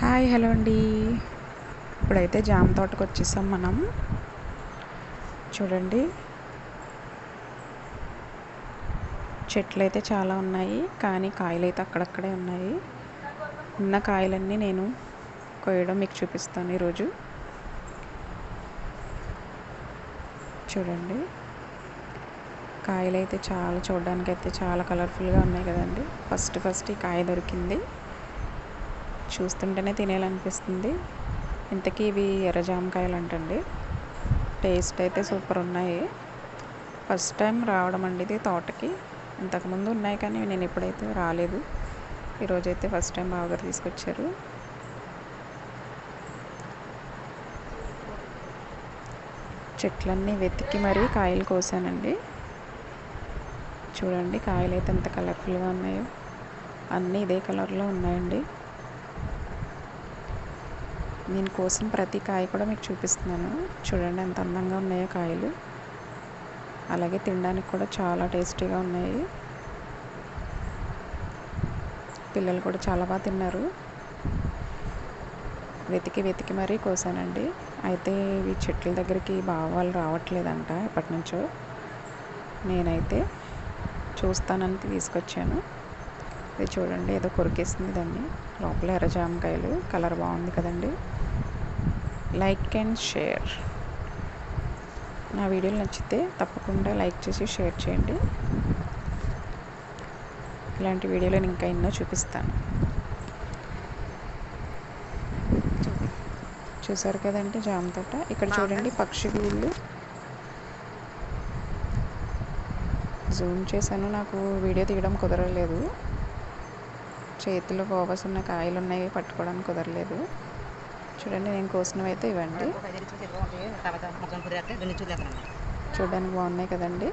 Hi hello అండి. ఇప్పుడైతే జామ తోటకు వచ్చేసాం మనం. చూడండి. చెట్లు అయితే చాలా ఉన్నాయి కానీ కాయలు అయితే అక్కడక్కడే ఉన్నాయి. ఉన్న కాయలన్నీ నేను కోయడం మీకు చూపిస్తాను ఈరోజు. చూడండి. కాయలు అయితే చాలా చూడడానికి అయితే చాలా కలర్ఫుల్గా ఉన్నాయి కదండి. ఫస్ట్ ఫస్ట్ ఈ కాయ దొరికింది. చూస్తుంటేనే తినేయాలనిపిస్తుంది. ఇంతకీ ఇవి ఎర్ర జామకాయలు అంటండి. టేస్ట్ అయితే సూపర్ ఉన్నాయి. ఫస్ట్ టైం రావడం అండి ఇది తోటకి. ఇంతకుముందు ఉన్నాయి కానీ నేను ఎప్పుడైతే రాలేదు. ఈరోజైతే ఫస్ట్ టైం బావగారు తీసుకొచ్చారు. చెట్లన్నీ వెతికి మరీ కాయలు కోసానండి. చూడండి కాయలు అయితే ఎంత కలర్ఫుల్గా ఉన్నాయో. అన్నీ ఇదే కలర్లో ఉన్నాయండి. నేను కోసిన ప్రతి కాయ కూడా మీకు చూపిస్తున్నాను. చూడండి ఎంత అందంగా ఉన్నాయో కాయలు. అలాగే తినడానికి కూడా చాలా టేస్టీగా ఉన్నాయి. పిల్లలు కూడా చాలా బాగా తిన్నారు. వెతికి వెతికి మరీ కోసానండి. అయితే ఈ చెట్ల దగ్గరికి భావాలు రావట్లేదంట ఎప్పటి నుంచో నేనైతే చూస్తానని తీసుకొచ్చాను. ఇది చూడండి ఏదో కొరికేసింది దాన్ని. లోపల ఎర్ర జామకాయలు కలర్ బాగుంది కదండి. Like and share. నా వీడియోలు నచ్చితే తప్పకుండా లైక్ చేసి షేర్ చేయండి. ఇలాంటి వీడియోలు నేను ఇంకా ఎన్నో చూపిస్తాను. చూసారు కదండి జామ తోట? ఇక్కడ చూడండి పక్షి గూళ్ళు జూమ్ చేశాను నాకు వీడియో తీయడం కుదరలేదు. చేతిలో పోవసున్న కాయలు ఉన్నాయి పట్టుకోవడానికి కుదరలేదు. చూడండి నేను కోసినవి అయితే ఇవ్వండి. చూడడానికి బాగున్నాయి కదండి.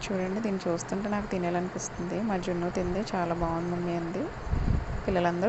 చూడండి దీన్ని చూస్తుంటే నాకు తినేయాలనిపిస్తుంది మా జున్ను తింది చాలా బాగుంది మమ్మీ అంది. పిల్లలందరూ